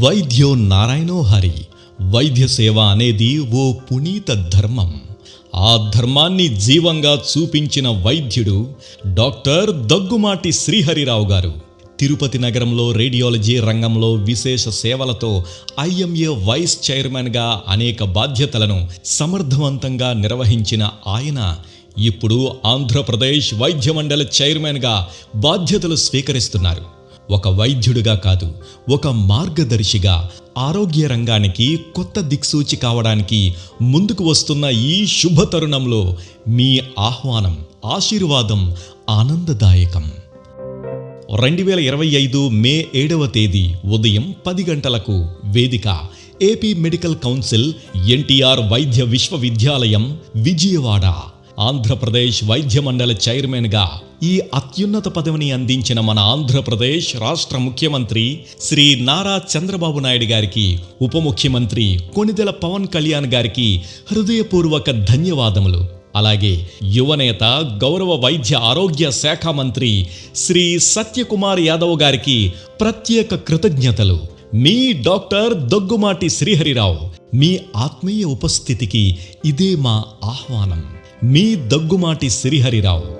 వైద్యో నారాయణో హరి. వైద్య సేవ అనేది ఓ పునీత ధర్మం. ఆ ధర్మాన్ని జీవంగా చూపించిన వైద్యుడు డాక్టర్ దగ్గుమాటి శ్రీహరిరావు గారు. తిరుపతి నగరంలో రేడియాలజీ రంగంలో విశేష సేవలతో ఐఎంఏ వైస్ చైర్మన్గా అనేక బాధ్యతలను సమర్థవంతంగా నిర్వహించిన ఆయన ఇప్పుడు ఆంధ్రప్రదేశ్ వైద్య మండలి చైర్మన్గా బాధ్యతలు స్వీకరిస్తున్నారు. ఒక వైద్యుడిగా కాదు ఒక మార్గదర్శిగా ఆరోగ్య రంగానికి కొత్త దిక్సూచి కావడానికి ముందుకు వస్తున్న ఈ శుభ తరుణంలో మీ ఆహ్వానం ఆశీర్వాదం ఆనందదాయకం. రెండు వేల ఇరవై ఐదు మే ఏడవ తేదీ ఉదయం పది గంటలకు వేదిక ఏపీ మెడికల్ కౌన్సిల్ ఎన్టీఆర్ వైద్య విశ్వవిద్యాలయం విజయవాడ. ఆంధ్రప్రదేశ్ వైద్య మండలి చైర్మన్గా ఈ అత్యున్నత పదవిని అందించిన మన ఆంధ్రప్రదేశ్ రాష్ట్ర ముఖ్యమంత్రి శ్రీ నారా చంద్రబాబు నాయుడు గారికి ఉప ముఖ్యమంత్రి కొణిదెల పవన్ కళ్యాణ్ గారికి హృదయపూర్వక ధన్యవాదములు. అలాగే యువనేత గౌరవ వైద్య ఆరోగ్య శాఖ మంత్రి శ్రీ సత్యకుమార్ యాదవ్ గారికి ప్రత్యేక కృతజ్ఞతలు. మీ డాక్టర్ దగ్గుమాటి శ్రీహరిరావు మీ ఆత్మీయ ఉపస్థితికి ఇదే మా ఆహ్వానం. మీ దగ్గుమాటి శ్రీహరిరావు.